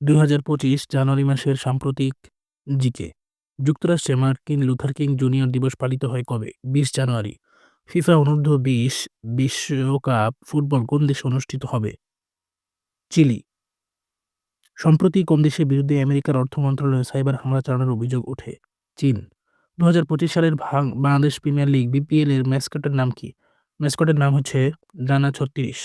দুই জানুয়ারি মাসের সাম্প্রতিক জিকে যুক্তরাষ্ট্রে মার্কিন লুথার কিং জুনিয়র দিবস পালিত হয় কবে? বিশ জানুয়ারি। ফিফা অনূর্ধ্ব বিশ বিশ্বকাপ ফুটবল কোন দেশে অনুষ্ঠিত হবে? চিলি। সম্প্রতি কোন দেশের বিরুদ্ধে আমেরিকার অর্থ মন্ত্রণালয়ে সাইবার হামলা চালানোর অভিযোগ ওঠে? চীন। দু হাজার পঁচিশ সালের বাংলাদেশ প্রিমিয়ার লিগ বিপিএল এর ম্যাসকটের নাম কি? ম্যাসকটের নাম হচ্ছে ডানা ছত্রিশ।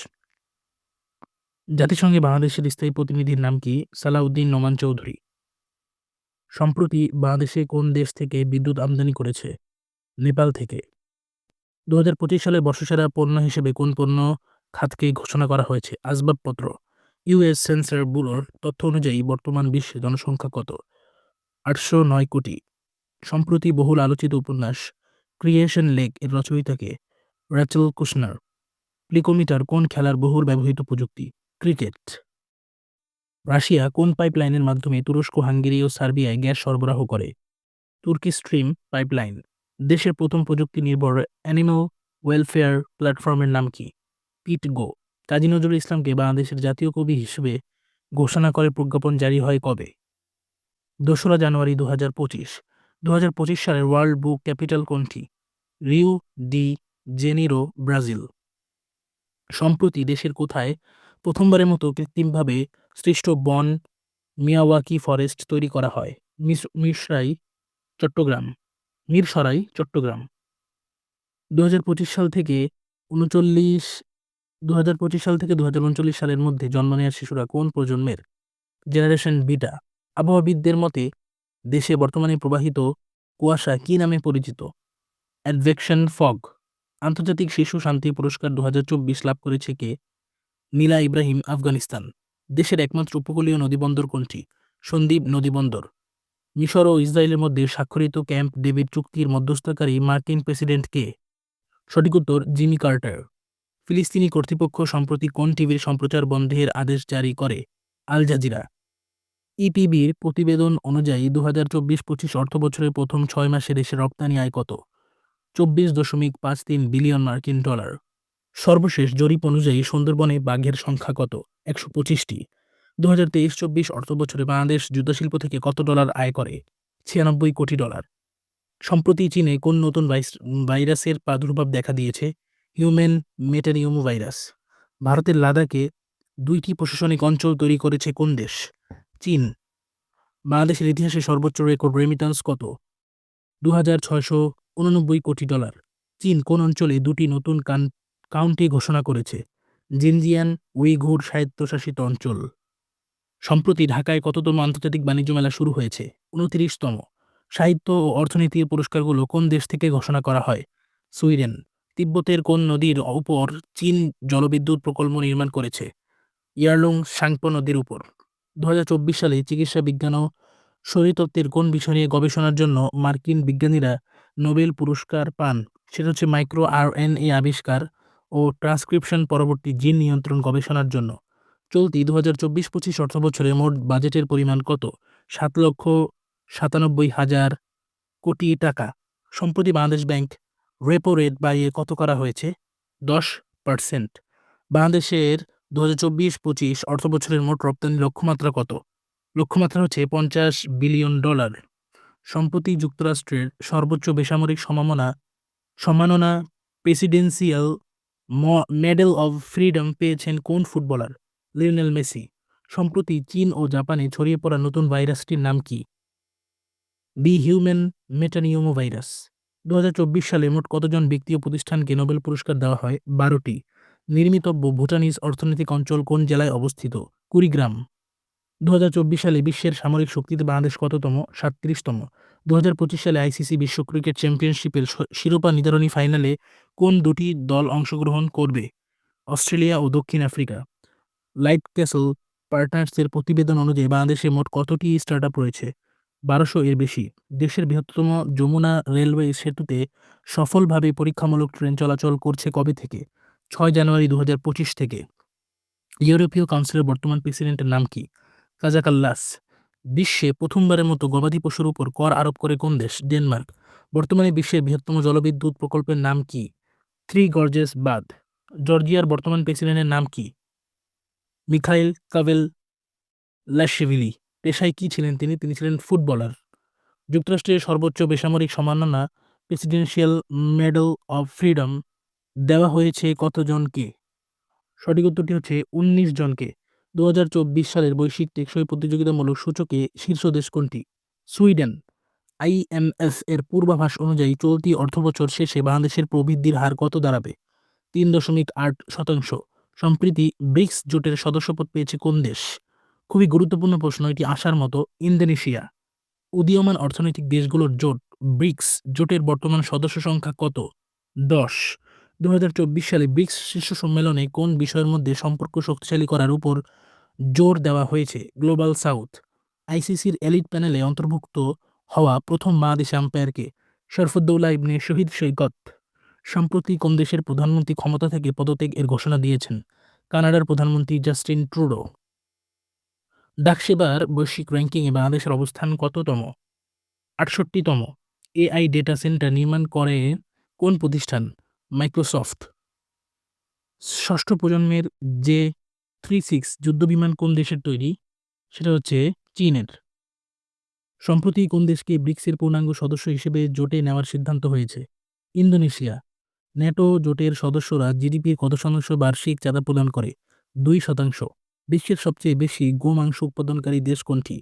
জাতিসংঘে বাংলাদেশের স্থায়ী প্রতিনিধির নাম কি? সালাউদ্দিন নোমান চৌধুরী। সম্প্রতি বাংলাদেশে কোন দেশ থেকে বিদ্যুৎ আমদানি করেছে? নেপাল থেকে। দু সালের বর্ষসেরা পণ্য হিসেবে কোন পণ্য খাতকে ঘোষণা করা হয়েছে? আসবাবপত্র। ইউএস সেন্সার ব্যুরোর তথ্য অনুযায়ী বর্তমান বিশ্বে জনসংখ্যা কত? আটশো নয় কোটি। সম্প্রতি বহুল আলোচিত উপন্যাস, ক্রিয়েশন লেক এর রচয়িতাকে র্যাচেল কুশনার। প্লিকোমিটার কোন খেলার বহুল ব্যবহৃত প্রযুক্তি? ক্রিকেট। রাশিয়া কোন পাইপলাইনের মাধ্যমে তুরস্ক, হাঙ্গেরি ও সার্বিয়ায় গ্যাস সরবরাহ করে? তুর্কি স্ট্রিম পাইপলাইন। দেশের প্রথম প্রযুক্তি নির্ভর অ্যানিমাল ওয়েলফেয়ার প্ল্যাটফর্মের নাম কি? পিট গো। কাজী নজরুল ইসলামকে বাংলাদেশের জাতীয় কবি হিসেবে ঘোষণা করে প্রজ্ঞাপন জারি হয় কবে? দোসরা জানুয়ারি দু হাজার পঁচিশ। দু হাজার পঁচিশ সালের ওয়ার্ল্ড বুক ক্যাপিটাল কোনটি? Rio de Janeiro, Brazil. সম্প্রতি দেশের কোথায় প্রথমবারের মতো কৃত্রিমভাবে সৃষ্ট বন মিয়াওয়াকি ফরেস্ট তৈরি করা হয়। মিরসরাই, চট্টগ্রাম। মিরসরাই, চট্টগ্রাম। দু সাল থেকে উনচল্লিশ দু সাল থেকে দু হাজার উনচল্লিশ সালের মধ্যে জন্ম নেওয়া শিশুরা কোন প্রজন্মের? জেনারেশন বিটা আবহাওয়াবিদদের মতে, দেশে বর্তমানে প্রবাহিত কুয়াশা কী নামে পরিচিত? Advection fog. আন্তর্জাতিক শিশু শান্তি পুরস্কার দু হাজার চব্বিশ লাভ করেছে কে? নীলা ইব্রাহিম আফগানিস্তান, দেশের একমাত্র উপকূলীয় নদীবন্দর কোনটি? সন্দ্বীপ নদীবন্দর। মিশর ও ইসরায়েলের মধ্যে স্বাক্ষরিত ক্যাম্প ডেভিড চুক্তির মধ্যস্থকারী মার্কিন প্রেসিডেন্ট কে? সঠিক উত্তর, জিমি কার্টার। ফিলিস্তিনি কর্তৃপক্ষ সম্প্রতি কোন টিভির সম্প্রচার বন্ধের আদেশ জারি করে? Al Jazeera. ইপিবির প্রতিবেদন অনুযায়ী দু হাজার চব্বিশ পঁচিশ অর্থ বছরের প্রথম ছয় মাসে দেশের রপ্তানি আয় কত? চব্বিশ দশমিক পাঁচ তিন বিলিয়ন মার্কিন ডলার। সর্বশেষ জরিপ অনুযায়ী সুন্দরবনে বাঘের সংখ্যা কত? একশো পঁচিশটি। দু হাজার তেইশ চব্বিশ অর্থ বছরে বাংলাদেশ যুদ্ধশিল্প থেকে কত ডলার আয় করে? ছিয়ানব্বই কোটি ডলার। সম্প্রতি চীনে কোন নতুন ভাইরাসের প্রাদুর্ভাব দেখা দিয়েছে? Human metapneumovirus. ভারতের লাদাখে দুইটি প্রশাসনিক অঞ্চল তৈরি করেছে কোন দেশ? চীন। বাংলাদেশের ইতিহাসে সর্বোচ্চ রেকর্ড রেমিটান্স কত? দু হাজার ছয়শো উননব্বই কোটি ডলার। চীন কোন অঞ্চলে দুটি নতুন কান কাউন্টি ঘোষণা করেছে, জিনজিয়ান উইঘুর স্বায়ত্তশাসিত অঞ্চল। সম্প্রতি ঢাকায় কততম আন্তর্জাতিক বাণিজ্য মেলা শুরু হয়েছে? উনত্রিশতম সাহিত্য ও অর্থনীতির পুরস্কারগুলো কোন দেশ থেকে ঘোষণা করা হয়? সুইডেন। তিব্বতের কোন নদীর উপর চীন জলবিদ্যুৎ প্রকল্প নির্মাণ করেছে? ইয়ারলুং সাংপো নদীর উপর। দু হাজার চব্বিশ সালে চিকিৎসা বিজ্ঞান ও শরীরতত্ত্বের কোন বিষয় নিয়ে গবেষণার জন্য মার্কিন বিজ্ঞানীরা নোবেল পুরস্কার পান? সেটা হচ্ছে মাইক্রো আর এন এ আবিষ্কার ও ট্রান্সক্রিপশন পরবর্তী জিন নিয়ন্ত্রণ গবেষণার জন্য। চলতি দু হাজার চব্বিশ পঁচিশ অর্থ বছরে মোট বাজেটের পরিমাণ কত? সাত লক্ষ সাতানব্বই হাজার কোটি টাকা। সম্প্রতি বাংলাদেশ ব্যাংক রেপো রেট বাড়িয়ে কত করা হয়েছে? দশ পার্সেন্ট বাংলাদেশের দু হাজার চব্বিশ পঁচিশ অর্থ বছরের মোট রপ্তানি লক্ষ্যমাত্রা কত? লক্ষ্যমাত্রা হচ্ছে পঞ্চাশ বিলিয়ন ডলার। সম্প্রতি যুক্তরাষ্ট্রের সর্বোচ্চ বেসামরিক সম্মাননা সম্মাননা প্রেসিডেন্সিয়াল মেডেল অব ফ্রিডম পেয়েছেন কোন ফুটবলার? Lionel Messi. সম্প্রতি চীন ও জাপানে ছড়িয়ে পড়া নতুন ভাইরাসটির নাম কি? B human metapneumovirus. দু হাজার চব্বিশ সালে মোট কতজন ব্যক্তি ও প্রতিষ্ঠানকে নোবেল পুরস্কার দেওয়া হয়? বারোটি। নির্মিতব্য ভুটানিজ অর্থনৈতিক অঞ্চল কোন জেলায় অবস্থিত? কুড়িগ্রাম। দু হাজার চব্বিশ সালে বিশ্বের সামরিক শক্তিতে বাংলাদেশ কততম? সাতত্রিশতম। দু হাজার পঁচিশ সালে আইসিসি বিশ্ব ক্রিকেট চ্যাম্পিয়নশিপের শিরোপা নির্ধারণী ফাইনালে কোন দুটি দল অংশগ্রহণ করবে? অস্ট্রেলিয়া ও দক্ষিণ আফ্রিকা। লাইট ক্যাসল পার্টনার্সের প্রতিবেদন অনুযায়ী বাংলাদেশে মোট কতটি স্টার্টআপ রয়েছে? বারোশো এর বেশি। দেশের বৃহত্তম যমুনা রেলওয়ে সেতুতে সফলভাবে পরীক্ষামূলক ট্রেন চলাচল করছে কবে থেকে? ছয় জানুয়ারি দু হাজার পঁচিশ থেকে। ইউরোপীয় কাউন্সিলের বর্তমান প্রেসিডেন্টের নাম কি? কাজাকাল্লাস। বিশ্বে প্রথমবারের মতো গবাদি পশুর উপর কর আরোপ করে কোন দেশ? ডেনমার্ক। বর্তমানে বিশ্বের বৃহত্তম জলবিদ্যুৎ প্রকল্পের নাম কি? থ্রি গর্জেস বাদ জর্জিয়ার বর্তমান প্রেসিডেন্টের নাম কি? মিখাইল কাভেল লাশেভিলি পেশায় কী ছিলেন তিনি? তিনি ছিলেন ফুটবলার। যুক্তরাষ্ট্রের সর্বোচ্চ বেসামরিক সম্মাননা প্রেসিডেন্সিয়াল মেডেল অব ফ্রিডম দেওয়া হয়েছে কতজনকে? সঠিক উত্তরটি হচ্ছে উনিশ জনকে। দু হাজার চব্বিশ সালের বৈশ্বিক টেকসই প্রতিযোগিতামূলক সূচকে শীর্ষ দেশ কোনটি? সুইডেন। আইএমএফ এর পূর্বাভাস অনুযায়ী চলতি অর্থবছর শেষে বাংলাদেশের প্রবৃদ্ধির হার কত দাঁড়াবে? তিন দশমিক আট শতাংশ। সম্প্রতি ব্রিক্স জোটের সদস্যপদ পেয়েছে কোন দেশ? খুবই গুরুত্বপূর্ণ প্রশ্ন, এটি আসার মতো ইন্দোনেশিয়া। উদীয়মান অর্থনৈতিক দেশগুলোর জোট, ব্রিক্স জোটের বর্তমান সদস্য সংখ্যা কত? দশ। দু সালে ব্রিক্স শীর্ষ সম্মেলনে কোন বিষয়ের মধ্যে সম্পর্ক শক্তিশালী করার উপর জোর দেওয়া হয়েছে গ্লোবাল সাউথ। আইসিসির এলিট প্যানেলে অন্তর্ভুক্ত হওয়া প্রথম বাংলাদেশ আম্পায়ারকে শরফুদ্দৌলা ইবনে শহীদ সৈকত, সম্প্রতি কোন দেশের প্রধানমন্ত্রী ক্ষমতা থেকে পদত্যাগ এর ঘোষণা দিয়েছেন, কানাডার প্রধানমন্ত্রী জাস্টিন ট্রুডো। ডাকসেবার বৈশ্বিক র্যাঙ্কিংয়ে বাংলাদেশের অবস্থান কততম? আটষট্টিতম। এআই ডেটা সেন্টার নির্মাণ করে কোন প্রতিষ্ঠান? মাইক্রোসফট। ষষ্ঠ প্রজন্মের যে থ্রি সিক্স যুদ্ধবিমান কোন দেশের তৈরি? সেটা হচ্ছে চীনের। সম্প্রতি কোন দেশকে ব্রিক্সের পূর্ণাঙ্গ সদস্য হিসেবে জোটে নেওয়ার সিদ্ধান্ত হয়েছে? ইন্দোনেশিয়া। ন্যাটো জোটের সদস্যরা জিডিপির কত শতাংশ বার্ষিক চাঁদা প্রদান করে। দুই শতাংশ। বিশ্বের সবচেয়ে বেশি গো মাংস উৎপাদনকারী দেশ কোনটি?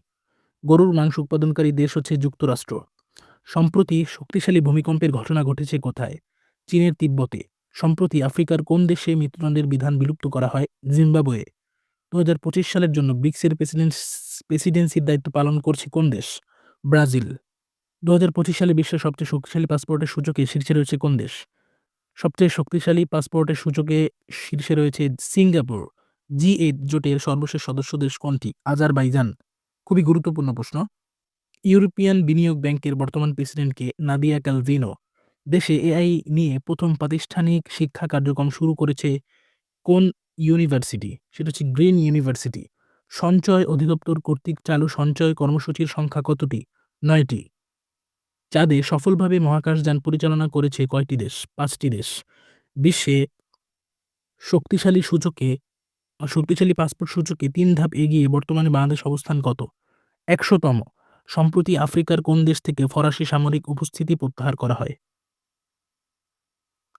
গরুর মাংস উৎপাদনকারী দেশ হচ্ছে যুক্তরাষ্ট্র। সম্প্রতি শক্তিশালী ভূমিকম্পের ঘটনা ঘটেছে কোথায়? চীনের তিব্বতে। সম্প্রতি আফ্রিকার কোন দেশে মৃত্যুদণ্ডের বিধান বিলুপ্ত করা হয়? জিম্বাবুয়ে। দু হাজার পঁচিশ সালের জন্য ব্রিক্সের প্রেসিডেন্ট, প্রেসিডেন্সির দায়িত্ব পালন করছে কোন দেশ? ব্রাজিল। দু হাজার পঁচিশ সালে বিশ্বের সবচেয়ে শক্তিশালী পাসপোর্টের সূচকে শীর্ষে রয়েছে কোন দেশ? সবচেয়ে শক্তিশালী পাসপোর্টের সূচকে শীর্ষে রয়েছে সিঙ্গাপুর। জি এইট জোটের সর্বশেষ সদস্য দেশ কোনটি? আজারবাইজান। খুবই গুরুত্বপূর্ণ প্রশ্ন। ইউরোপিয়ান বিনিয়োগ ব্যাংকের বর্তমান প্রেসিডেন্টকে নাদিয়া ক্যালভিনো দেশে এআই নিয়ে প্রথম প্রাতিষ্ঠানিক শিক্ষা কার্যক্রম শুরু করেছে কোন ইউনিভার্সিটি? সেটা হচ্ছে গ্রিন ইউনিভার্সিটি। সঞ্চয় অধিদপ্তর কর্তৃক চালু সঞ্চয় কর্মসূচির সংখ্যা কতটি? নয়টি। চাঁদে সফলভাবে মহাকাশযান পরিচালনা করেছে কয়টি দেশ? পাঁচটি দেশ। বিশ্বে শক্তিশালী সূচকে, শক্তিশালী পাসপোর্ট সূচকে তিন ধাপ এগিয়ে বর্তমানে বাংলাদেশ অবস্থান কত? একশোতম। সম্প্রতি আফ্রিকার কোন দেশ থেকে ফরাসি সামরিক উপস্থিতি প্রত্যাহার করা হয়?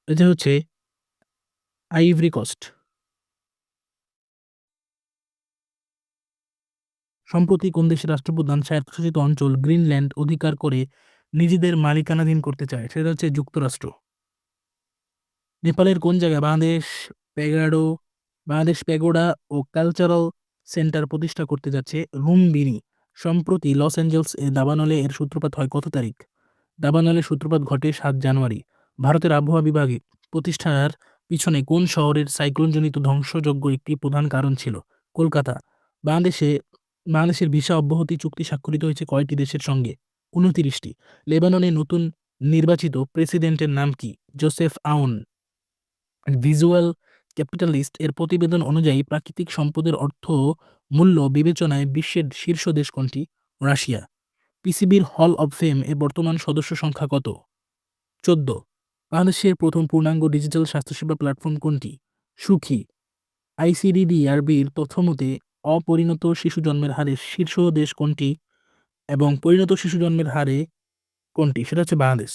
এটা হচ্ছে আইভরি কস্ট সম্প্রতি কোন দেশের রাষ্ট্রপ্রধান স্বায়ত্তশাসিত অঞ্চল গ্রিনল্যান্ড অধিকার করে নিজেদের মালিকানাধীন করতে চায়, সেটা হচ্ছে যুক্তরাষ্ট্র। নেপালের কোন জায়গায়? বাংলাদেশ প্যাগাডো, বাংলাদেশ প্যাগোডা ও কালচারাল সেন্টার প্রতিষ্ঠা করতে যাচ্ছে লুম্বিনী। সম্প্রতি লস অ্যাঞ্জেলস এ দাবানলে এর সূত্রপাত হয় কত তারিখ? দাবানলের সূত্রপাত ঘটে সাত জানুয়ারি। ভারতের আবহাওয়া বিভাগে প্রতিষ্ঠার পিছনে কোন শহরের সাইক্লোনজনিত ধ্বংসযজ্ঞ একটি প্রধান কারণ ছিল? কলকাতা। বাংলাদেশে, বাংলাদেশের ভিসা অব্যাহতি চুক্তি স্বাক্ষরিত হয়েছে কয়টি দেশের সঙ্গে। উনতিরিশটি। লেবাননে নতুন নির্বাচিত প্রেসিডেন্টের নাম কি? জোসেফ আউন। ভিজুয়াল ক্যাপিটালিস্ট এর প্রতিবেদন অনুযায়ী প্রাকৃতিক সম্পদের অর্থ মূল্য বিবেচনায় বিশ্বের শীর্ষ দেশ কোনটি? রাশিয়া। পিসিবির হল অব ফেম এর বর্তমান সদস্য সংখ্যা কত? চোদ্দ। বাংলাদেশের প্রথম পূর্ণাঙ্গ ডিজিটাল স্বাস্থ্যসেবা প্ল্যাটফর্ম কোনটি? সুখী। আইসিডিডিআরবির তথ্যমতে অপরিণত শিশু জন্মের হারে শীর্ষ দেশ কোনটি এবং পরিণত শিশু জন্মের হারে কোনটি? সেটা হচ্ছে বাংলাদেশ।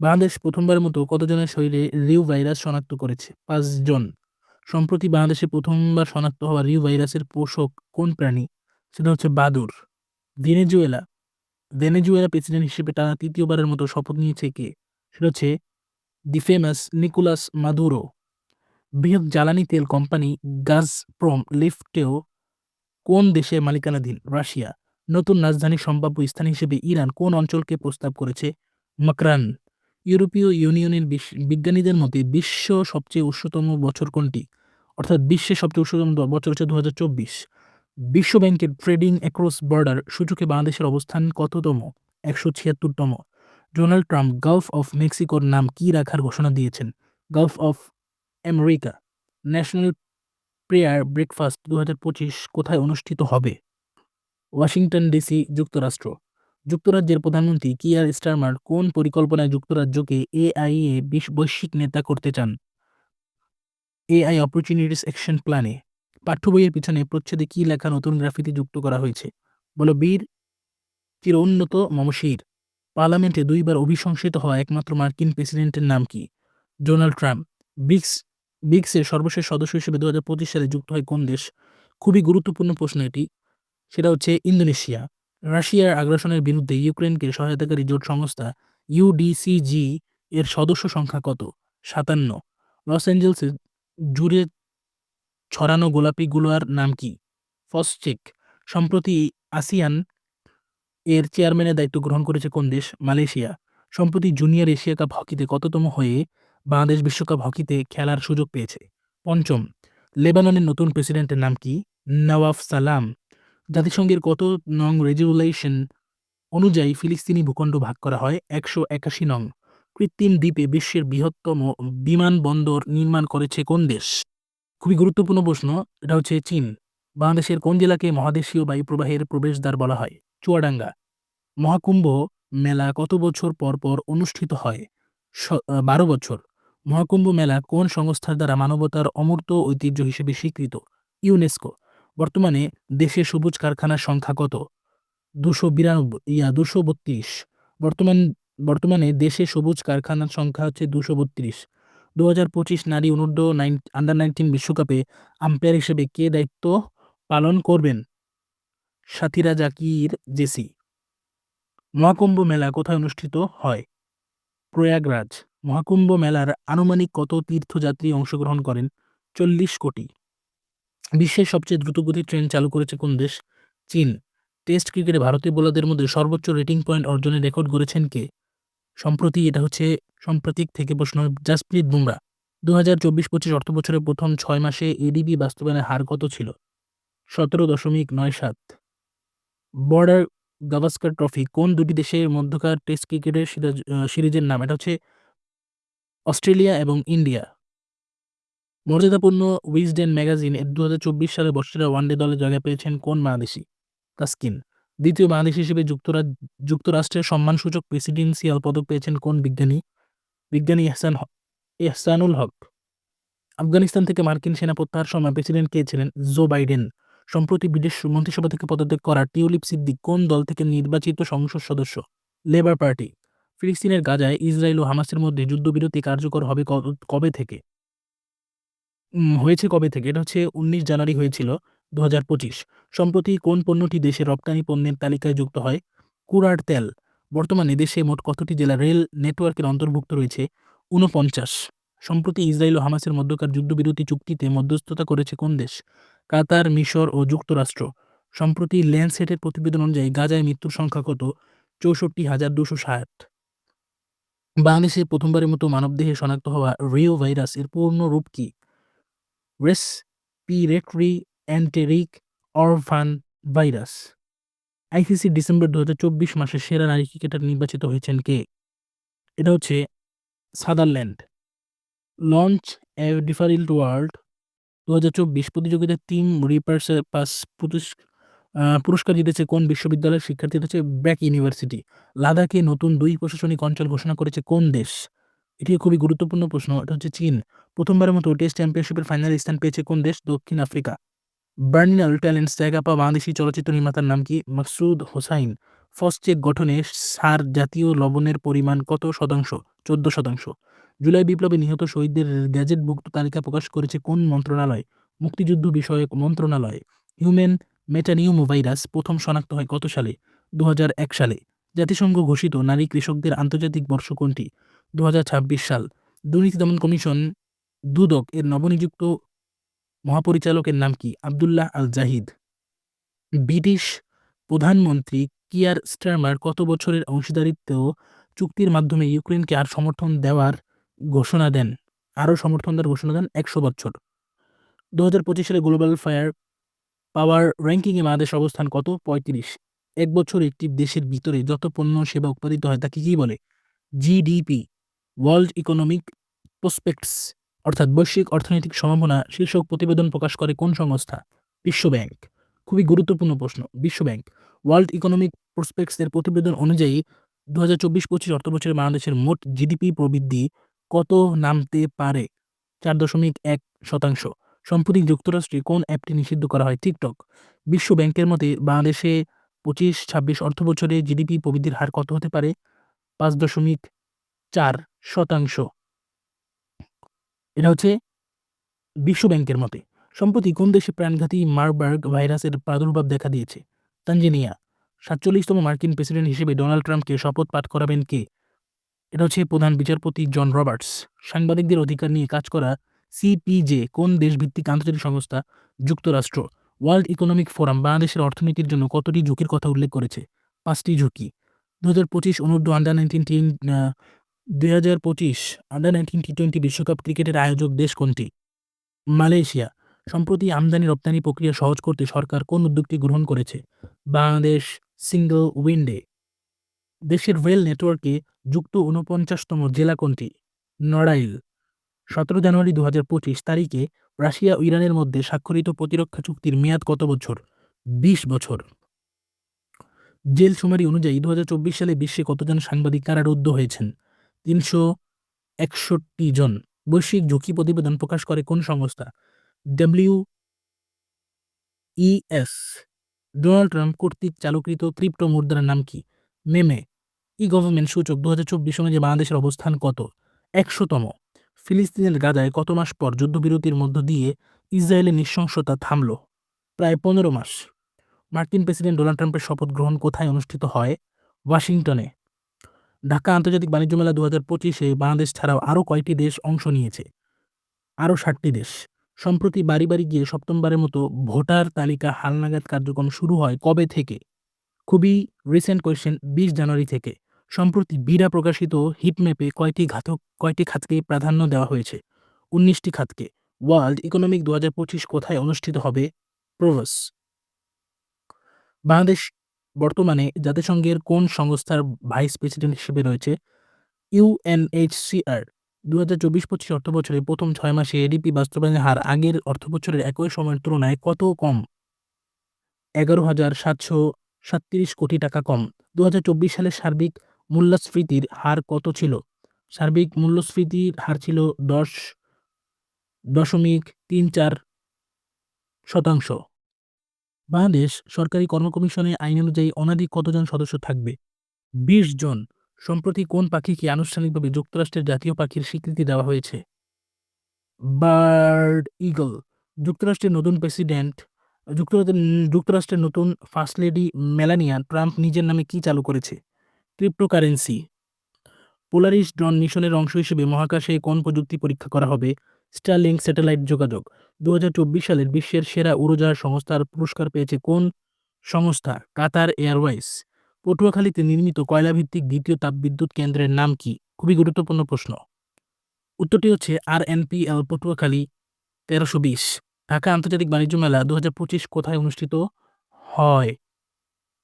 বাংলাদেশ প্রথমবার মতো কতজনের শরীরে রিউ ভাইরাস শনাক্ত করেছে? পাঁচজন। সম্প্রতি বাংলাদেশে প্রথমবার শনাক্ত হওয়া রিউ ভাইরাসের পোষক কোন প্রাণী? সেটা হচ্ছে বাদুর। ভেনেজুয়েলা। ভেনেজুয়েলা প্রেসিডেন্ট হিসেবে টানা তৃতীয়বারের মতো শপথ নিয়েছে কে? সেটা হচ্ছে দি ফেমাস নিকোলাস মাদুরো। বৃহৎ জ্বালানি তেল কোম্পানি গাজপ্রম লিফটেও কোন দেশের মালিকানাধীন? রাশিয়া। নতুন রাজধানী সম্ভাব্য স্থান হিসেবে ইরান কোন অঞ্চলকে প্রস্তাব করেছে? মাকরান। ইউরোপীয় ইউনিয়নের বিজ্ঞানীদের মতে বিশ্ব সবচেয়ে উষ্ণতম বছর কোনটি? অর্থাৎ বিশ্বের সবচেয়ে উষ্ণতম বছর হচ্ছে দু হাজার চব্বিশ। বিশ্ব ব্যাংকের ট্রেডিং অ্যাক্রস বর্ডার সূচকে বাংলাদেশের অবস্থান কততম? একশো ছিয়াত্তরতম। ডোনাল্ড ট্রাম্প গালফ অফ মেক্সিকোর নাম কি রাখার ঘোষণা দিয়েছেন? Gulf of America, National Prayer Breakfast দু হাজার পঁচিশ কোথায় অনুষ্ঠিত হবে? ওয়াশিংটন ডিসি, যুক্তরাষ্ট্র। যুক্তরাজ্যের প্রধানমন্ত্রী কিয়ার স্টারমার কোন পরিকল্পনায় যুক্তরাজ্যকে এআই এ বৈশ্বিক নেতা করতে চান? এআই অপরচুনিটিস অ্যাকশন প্ল্যানে। পাঠ্য বইয়ের পিছনে প্রচ্ছদে কী লেখা নতুন গ্রাফিতি যুক্ত করা হয়েছে? বলো বীর, চিরোন্নত মমশির। পার্লামেন্টে দুইবার অভিশংসিত হওয়া একমাত্র মার্কিন প্রেসিডেন্টের নাম কি? Donald Trump. ব্রিক্স ব্রিক্সের সর্বশেষ সদস্য হিসেবে দুহাজার পঁচিশ সালে যুক্ত হয় কোন দেশ? খুবই গুরুত্বপূর্ণ প্রশ্ন এটি। সেটা হচ্ছে ইন্দোনেশিয়া। রাশিয়ার আগ্রাসনের বিরুদ্ধে ইউক্রেনকে সহায়তাকারী জোট সংস্থা ইউডিসিজি এর সদস্য সংখ্যা কত? সাতান্ন। লস অ্যাঞ্জেলসে জুড়ে ছড়ানো গোলাপি গুলোয়ার নাম কি? ফসচেক সম্প্রতি আসিয়ান এর চেয়ারম্যানের দায়িত্ব গ্রহণ করেছে কোন দেশ? মালয়েশিয়া। সম্প্রতি জুনিয়র এশিয়া কাপ হকিতে কততম হয়ে বাংলাদেশ বিশ্বকাপ হকিতে খেলার সুযোগ পেয়েছে? পঞ্চম, লেবাননের নতুন প্রেসিডেন্টের নাম কি? নওয়াফ সালাম। জাতিসংঘের কত নং রেজুলেশন অনুযায়ী ফিলিস্তিনি ভূখণ্ড ভাগ করা হয়? একশো একাশি নং। কৃত্রিম দ্বীপে বিশ্বের বৃহত্তম বিমানবন্দর নির্মাণ করেছে কোন দেশ? খুবই গুরুত্বপূর্ণ প্রশ্ন, এটা হচ্ছে চীন। বাংলাদেশের কোন জেলাকে মহাদেশীয় বায়ু প্রবাহের প্রবেশদ্বার বলা হয়? চুয়াডাঙ্গা। মহাকুম্ভ মেলা কত বছর পর পর অনুষ্ঠিত হয়? বারো বছর। মহাকুম্ভ মেলা কোন সংস্থার দ্বারা মানবতার অমূর্ত ঐতিহ্য হিসেবে স্বীকৃত? ইউনেস্কো। বর্তমানে দেশে সবুজ কারখানার সংখ্যা কত? দুশো বিরানব্বই, ইয়া, দুশো বত্রিশ। বর্তমান, বর্তমানে দেশে সবুজ কারখানার সংখ্যা হচ্ছে দুশো বত্রিশ। দু হাজার পঁচিশ নারী অনূর্ধ্ব নাইন, আন্ডার নাইনটিন বিশ্বকাপে আম্পায়ার হিসেবে কে দায়িত্ব পালন করবেন? সাথীরা জাকির, জেসি। মহাকুম্ভ মেলা কোথায় অনুষ্ঠিত হয়? প্রয়াগরাজ। মহাকুম্ভ মেলার আনুমানিক কত তীর্থযাত্রী অংশগ্রহণ করেন? চল্লিশ কোটি। বিশ্বের সবচেয়ে দ্রুতগতি ট্রেন চালু করেছে কোন দেশ? চীন। টেস্ট ক্রিকেটে ভারতীয় বোলারদের মধ্যে সর্বোচ্চ রেটিং পয়েন্ট অর্জনের রেকর্ড গড়েছেন কে? সম্প্রতি এটা হচ্ছে সাম্প্রতিক থেকে প্রশ্ন, জাসপ্রীত বুমরা। দু হাজার চব্বিশ পঁচিশ অর্থ বছরের প্রথম ছয় মাসে এডিবি বাস্তবায়নের হার কত ছিল? সতেরো দশমিক নয় সাত। বর্ডার গাভাস্কার ট্রফি কোন দুটি দেশের মধ্যকার টেস্ট ক্রিকেটের সিরিজের নাম? এটা হচ্ছে অস্ট্রেলিয়া এবং ইন্ডিয়া। মর্যাদাপূর্ণ উইজডেন ম্যাগাজিন দু হাজার চব্বিশ সালে বর্ষের ওয়ানডে দলে জায়গা পেয়েছেন কোন বাংলাদেশি? তাস্কিন দ্বিতীয় বাংলাদেশ হিসেবে যুক্তরাজ যুক্তরাষ্ট্রের সম্মানসূচক প্রেসিডেন্সিয়াল পদক পেয়েছেন কোন বিজ্ঞানী? বিজ্ঞানী এহসান এহসানুল হক। আফগানিস্তান থেকে মার্কিন সেনা প্রত্যাহার সময় প্রেসিডেন্ট কে ছিলেন? Joe Biden. সম্প্রতি বিদেশ মন্ত্রিসভা থেকে পদত্যাগ করা টিউলিপ সিদ্দিক কোন দল থেকে নির্বাচিত সংসদ সদস্য? Labour Party. ফিলিস্তিনের গাজায় ইসরায়েল ও হামাসের মধ্যে যুদ্ধবিরতি কার্যকর হবে কবে থেকে? হয়েছে কবে থেকে? এটা হচ্ছে উনিশ জানুয়ারি হয়েছিল দুহাজার পঁচিশ। সম্প্রতি কোন পণ্যটি দেশে রপ্তানি পণ্যের তালিকায় যুক্ত হয়? কুরার তেল। বর্তমানে দেশে মোট কতটি জেলা রেল নেটওয়ার্কের অন্তর্ভুক্ত রয়েছে? ঊনপঞ্চাশ। সম্প্রতি ইসরায়েল ও হামাসের মধ্যকার যুদ্ধবিরতি চুক্তিতে মধ্যস্থতা করেছে কোন দেশ? কাতার, মিশর ও যুক্তরাষ্ট্র। সম্প্রতি ল্যান্ডসেটের প্রতিবেদন অনুযায়ী গাজায় মৃত্যুর সংখ্যা কত? চৌষট্টি হাজার দুশো ষাট। বাংলাদেশে প্রথমবারের মতো মানবদেহে শনাক্ত হওয়া রিও ভাইরাস এর পূর্ণ রূপ কি? Respiratory enteric orphan virus. ICC December দু হাজার চব্বিশ মাসে সেরা নারী ক্রিকেটার নির্বাচিত হয়েছেন কে? এটা হচ্ছে সাদারল্যান্ড। লঞ্চ এ ডিফারিল্ড ওয়ার্ল্ড দু হাজার চব্বিশ প্রতিযোগিতায় টিম রিপার্স পাস পুরস্কার জিতেছে কোন বিশ্ববিদ্যালয়ের শিক্ষার্থী? হচ্ছে ব্যাক ইউনিভার্সিটি। লাদাখে নতুন দুই প্রশাসনিক অঞ্চল ঘোষণা করেছে কোন দেশ? এটি খুবই গুরুত্বপূর্ণ প্রশ্ন, এটা হচ্ছে চীন। প্রথমবারের মতো টেস্ট চ্যাম্পিয়নশিপের ফাইনালে স্থান পেয়েছে কোন দেশ? দক্ষিণ আফ্রিকা। বার্নিনাল ট্যালেন্টস জায়গা পাওয়া বাংলাদেশি চলচ্চিত্র নির্মাতার নাম কি? মাকসুদ হোসাইন। ফসচেক গঠনে সার জাতীয় লবণের পরিমাণ কত শতাংশ? চোদ্দ শতাংশ। জুলাই বিপ্লবে নিহত শহীদদের গ্যাজেটভুক্ত তালিকা প্রকাশ করেছে কোন মন্ত্রণালয়? মুক্তিযুদ্ধ বিষয়ক মন্ত্রণালয়। হিউম্যান মেটানিউমো ভাইরাস প্রথম শনাক্ত হয় কত সালে? দু সালে। জাতিসংঘ ঘোষিত নারী কৃষকদের আন্তর্জাতিক বর্ষ কোনটি? দু হাজার ছাব্বিশ সাল। দুর্নীতি দমন কমিশন দুদক এর নবনিযুক্ত মহাপরিচালকের নাম কি? আবদুল্লাহ আল জাহিদ ব্রিটিশ প্রধানমন্ত্রী কিয়ার স্টারমার কত বছরের অংশীদারিত্ব চুক্তির মাধ্যমে ইউক্রেনকে আর সমর্থন দেওয়ার ঘোষণা দেন, আরও সমর্থন দেওয়ার ঘোষণা দেন একশো বছর। দু হাজার পঁচিশ সালে গ্লোবাল ফায়ার পাওয়ার র্যাঙ্কিংয়ে বাংলাদেশ অবস্থান কত? পঁয়ত্রিশ। এক বছর একটি দেশের ভিতরে যত পণ্য সেবা উৎপাদিত হয় তাকে কী বলে? জিডিপি ওয়ার্ল্ড ইকোনমিক প্রসপেক্টস অর্থাৎ বৈশ্বিক অর্থনৈতিক সম্ভাবনা শীর্ষক প্রতিবেদন প্রকাশ করে কোন সংস্থা? বিশ্বব্যাংক। খুবই গুরুত্বপূর্ণ প্রশ্ন। বিশ্বব্যাংক। ওয়ার্ল্ড ইকোনমিক প্রসপেক্টস এর প্রতিবেদন অনুযায়ী দু হাজার চব্বিশ পঁচিশ অর্থ বছরে বাংলাদেশের মোট জিডিপি প্রবৃদ্ধি কত নামতে পারে? চার দশমিক এক শতাংশ। সম্প্রতি যুক্তরাষ্ট্রে কোন অ্যাপটি নিষিদ্ধ করা হয়? টিকটক। বিশ্ব ব্যাংকের মতে, বাংলাদেশে পঁচিশ, ছাব্বিশ অর্থ বছরে জিডিপি প্রবৃদ্ধির হার কত হতে পারে? পাঁচ দশমিক চার শতাংশ। এটা হচ্ছে বিশ্ব ব্যাংকের মতে। সম্প্রতি কোন দেশে প্রাণঘাতী মারবার্গ ভাইরাসের প্রাদুর্ভাব দেখা দিয়েছে? তানজেনিয়া। সাতচল্লিশতম মার্কিন প্রেসিডেন্ট হিসেবে ডোনাল্ড ট্রাম্পকে শপথ পাঠ করাবেন কে? এটা হচ্ছে প্রধান বিচারপতি জন রবার্টস। সাংবাদিকদের অধিকার নিয়ে কাজ করা সিপিজে কোন দেশভিত্তিক আন্তর্জাতিক সংস্থা? যুক্তরাষ্ট্র। ওয়ার্ল্ড ইকোনমিক ফোরাম বাংলাদেশের অর্থনীতির জন্য কতটি ঝুঁকির কথা উল্লেখ করেছে? পাঁচটি ঝুঁকি। দু হাজার পঁচিশ অনূর্ধ্ব আন্ডার নাইনটিন টি দুই হাজার পঁচিশ আন্ডার নাইনটিন টি টোয়েন্টি বিশ্বকাপ ক্রিকেটের আয়োজক দেশ কোনটি? মালয়েশিয়া। সম্প্রতি আমদানি রপ্তানি প্রক্রিয়া সহজ করতে সরকার কোন উদ্যোগটি গ্রহণ করেছে? Bangladesh single window. দেশের রেল নেটওয়ার্কে যুক্ত ঊনপঞ্চাশতম জেলা কোনটি? নড়াইল। সতেরো জানুয়ারি দু পঁচিশ তারিখে রাশিয়া ইরানের মধ্যে স্বাক্ষরিত প্রতিরক্ষা চুক্তির মেয়াদ কত বছর? বিশ বছর। জেল সুমারি অনুযায়ী দু হাজার চব্বিশ সালে বিশ্বে কতজন সাংবাদিক কারারুদ্ধ হয়েছেন? তিনশো একষট্টি জন। বৈশ্বিক ঝুঁকি প্রতিবেদন প্রকাশ করে কোন সংস্থা? ডব্লিউ ইএস ডোনাল্ড ট্রাম্প কর্তৃক চালুকৃত ক্রিপ্টো মুদ্রার নাম কি? মেমে। ই গভর্নমেন্ট সূচক দু হাজার চব্বিশ অনুযায়ী বাংলাদেশের অবস্থান কত? একশোতম। ফিলিস্তিনের গাজায় কত মাস পর যুদ্ধবিরতির মধ্য দিয়ে ইসরায়েলের নৃশংসতা থামল? প্রায় পনেরো মাস। মার্কিন প্রেসিডেন্ট ডোনাল্ড ট্রাম্পের শপথ গ্রহণ কোথায় অনুষ্ঠিত হয়? ওয়াশিংটনে। ঢাকা আন্তর্জাতিক বাণিজ্য মেলা দু হাজার পঁচিশে বাংলাদেশ ছাড়াও আরও কয়টি দেশ অংশ নিয়েছে? আরও ষাটটি দেশ। সম্প্রতি বাড়ি বাড়ি গিয়ে সপ্তমবারের মতো ভোটার তালিকা হালনাগাদ কার্যক্রম শুরু হয় কবে থেকে? খুবই রিসেন্ট কোয়েশ্চেন বিশ জানুয়ারি থেকে। সম্প্রতি বিরা প্রকাশিত হিটম্যাপে কয়টি ঘাতক, কয়টি খাতকে প্রাধান্য দেওয়া হয়েছে? উনিশটি খাতকে। ওয়ার্ল্ড ইকোনমিক দু কোথায় অনুষ্ঠিত হবে? প্রভাস। বাংলাদেশ বর্তমানে জাতিসংঘের কোন সংস্থার ভাইস প্রেসিডেন্ট হিসেবে রয়েছে? ইউএনএইচসিআর দু হাজার চব্বিশ পঁচিশ অর্থ বছরে প্রথম ছয় মাসে এডিপি বাস্তবায়নের হার আগের অর্থ বছরের একই সময়ের তুলনায় কত কম? এগারো হাজার সাতশো সাতত্রিশ কোটি টাকা কম। দু হাজার চব্বিশ সালে সার্বিক মূল্যস্ফীতির হার কত ছিল? সার্বিক মূল্যস্ফীতির হার ছিল দশ দশমিক তিন চার শতাংশ। বাংলাদেশ সরকারি কর্ম কমিশনে আইন অনুযায়ী অনাধিক কতজন সদস্য থাকবে? বিশ জন। সম্প্রতি কোন পাখিকে আনুষ্ঠানিকভাবে যুক্তরাষ্ট্রের জাতীয় পাখির স্বীকৃতি দেওয়া হয়েছে? বার্ড ইগল, যুক্তরাষ্ট্রের নতুন প্রেসিডেন্ট যুক্তরাষ্ট্রের যুক্তরাষ্ট্রের নতুন ফার্স্ট লেডি মেলানিয়া ট্রাম্প নিজের নামে কি চালু করেছে? ক্রিপ্টোকারেন্সি, পোলারিস ড্রন মিশনের অংশ হিসেবে মহাকাশে কোন প্রযুক্তি পরীক্ষা করা হবে? স্টারলিংক স্যাটেলাইট যোগাযোগ দু হাজার চব্বিশ সালের বিশ্বের সেরা উড়োজাহাজ সংস্থার পুরস্কার পেয়েছে কোন সংস্থা? কাতার এয়ারওয়েজ পটুয়াখালীতে নির্মিত কয়লাভিত্তিক দ্বিতীয় তাপবিদ্যুৎ কেন্দ্রের নাম কি? খুবই গুরুত্বপূর্ণ প্রশ্ন। উত্তরটি হচ্ছে আর এনপিএল পটুয়াখালী, তেরোশো বিশ। ঢাকা আন্তর্জাতিক বাণিজ্য মেলা দু হাজার পঁচিশ কোথায় অনুষ্ঠিত হয়?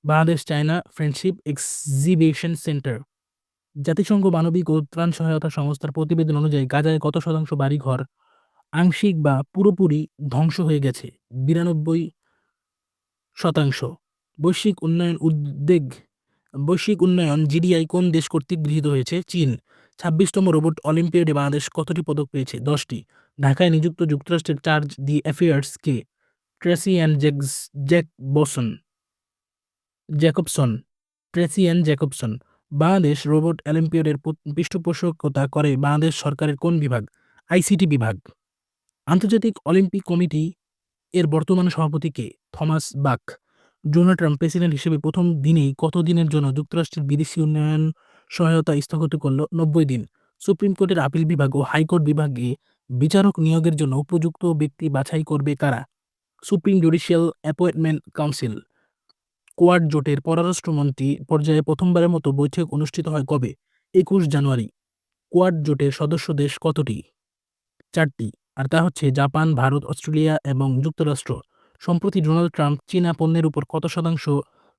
Bangladesh China Friendship Exhibition Centre. জাতিসংঘ মানবিক ও ত্রাণ সহায়তা সংস্থার প্রতিবেদন অনুযায়ী গাজায় কত শতাংশ বাড়িঘর আংশিক বা পুরোপুরি ধ্বংস হয়ে গেছে, বিরানব্বই শতাংশ। বৈশ্বিক উন্নয়ন উদ্বেগ বৈশ্বিক উন্নয়ন, জিডিআই কোন দেশ কর্তৃক গৃহীত হয়েছে? চীন। ছাব্বিশতম রোবট অলিম্পিয়াডে বাংলাদেশ কতটি পদক পেয়েছে? দশটি। ঢাকায় নিযুক্ত যুক্তরাষ্ট্রের চার্জ দি অ্যাফেয়ার্স কে? Tracey Ann Jacks Jacobson. Jacobson. Tracey Ann Jacobson. Bangladesh robot অলিম্পিয়াডের পৃষ্ঠপোষকতা করে বাংলাদেশ সরকারের কোন বিভাগ? আইসিটি বিভাগ। আন্তর্জাতিক অলিম্পিক কমিটি এর বর্তমান সভাপতি কে? Thomas Bach. Donald Trump president হিসেবে প্রথম দিনেই কত দিনের জন্য যুক্তরাষ্ট্রের বিদেশি উন্নয়ন সহায়তা স্থগিত করল নব্বই দিন। সুপ্রিম কোর্টের আপিল বিভাগ ও হাইকোর্ট বিভাগে বিচারক নিয়োগের জন্য উপযুক্ত ব্যক্তি বাছাই করবে কারা? Supreme Judicial Appointment Council. Quad জোটের পররাষ্ট্রমন্ত্রী পর্যায়ে প্রথমবারের মতো বৈঠক অনুষ্ঠিত হয় কবে? একুশ জানুয়ারি। কোয়াড জোটের সদস্য দেশ কতটি? চারটি। আর তা হচ্ছে জাপান, ভারত, অস্ট্রেলিয়া এবং যুক্তরাষ্ট্র। সম্প্রতি ডোনাল্ড ট্রাম্প চীনা পণ্যের উপর কত শতাংশ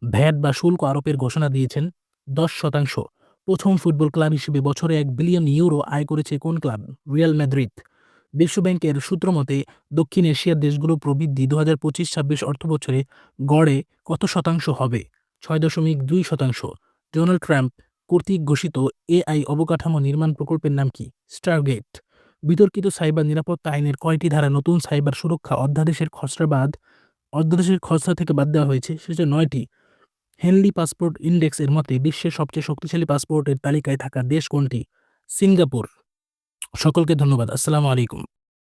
ভ্যাট বা শুল্ক আরোপের ঘোষণা দিয়েছেন? দশ শতাংশ। প্রথম ফুটবল ক্লাব হিসেবে বছরে এক বিলিয়ন ইউরো আয় করেছে কোন ক্লাব? Real Madrid. বিশ্বব্যাংকের সূত্র মতে, দক্ষিণ এশিয়ার দেশগুলো প্রবৃদ্ধি দু হাজার পঁচিশ ছাব্বিশ অর্থ বছরে গড়ে কত শতাংশ হবে? ছয় দশমিক দুই শতাংশ। ডোনাল্ড ট্রাম্প কর্তৃক ঘোষিত এআই অবকাঠামো নির্মাণ প্রকল্পের নাম কি? স্টারগেট। বিতর্কিত সাইবার নিরাপত্তা আইনের কয়টি ধারা নতুন সাইবার সুরক্ষা অধ্যাদেশের খসড়া বাদ অধ্যাদেশের খসড়া থেকে বাদ দেওয়া হয়েছে সেটা নয়টি হেনলি পাসপোর্ট ইন্ডেক্স এর মতে বিশ্বের সবচেয়ে শক্তিশালী পাসপোর্টের তালিকায় থাকা দেশ কোনটি? সিঙ্গাপুর। সকলকে ধন্যবাদ। আসসালামু আলাইকুম।